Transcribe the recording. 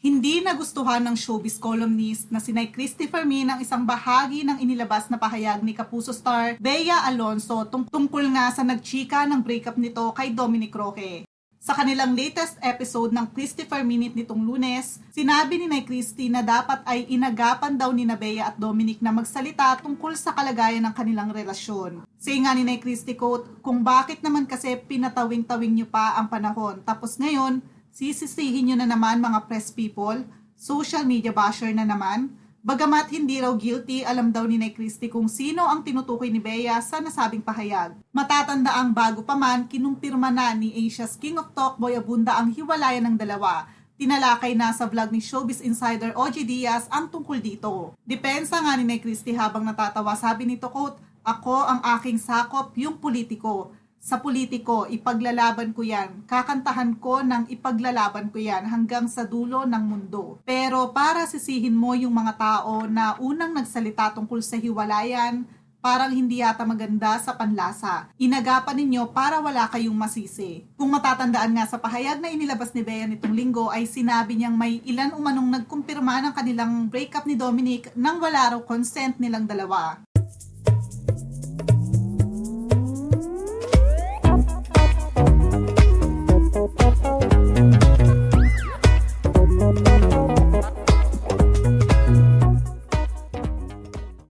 Hindi nagustuhan ng showbiz columnist na sinay Christopher Min ang isang bahagi ng inilabas na pahayag ni Kapuso star Bea Alonso tung- tungkol nga sa nagchika ng breakup nito kay Dominic Roque. Sa kanilang latest episode ng Christopher Minute nitong lunes, sinabi ni Nay Christy na dapat ay inagapan daw ni Bea at Dominic na magsalita tungkol sa kalagayan ng kanilang relasyon. Say nga ni Nay Christy quote, kung bakit naman kasi pinatawing-tawing niyo pa ang panahon tapos ngayon, sisisihin nyo na naman mga press people, social media basher na naman. Bagamat hindi raw guilty, alam daw ni Nay Christie kung sino ang tinutukoy ni Bea sa nasabing pahayag. Matatanda ang bago pa man, kinumpirma na ni Asia's King of Talk Boy Abunda ang hiwalayan ng dalawa. Tinalakay na sa vlog ni Showbiz Insider OG Diaz ang tungkol dito. Depensa nga ni Nay Christie habang natatawa, sabi nito quote, Ako ang aking sakop, yung politiko sa politiko, ipaglalaban ko yan. Kakantahan ko ng ipaglalaban ko yan hanggang sa dulo ng mundo. Pero para sisihin mo yung mga tao na unang nagsalita tungkol sa hiwalayan, parang hindi yata maganda sa panlasa. Inagapan ninyo para wala kayong masisi. Kung matatandaan nga sa pahayag na inilabas ni Bea nitong linggo ay sinabi niyang may ilan umanong nagkumpirma ng kanilang breakup ni Dominic nang wala raw consent nilang dalawa.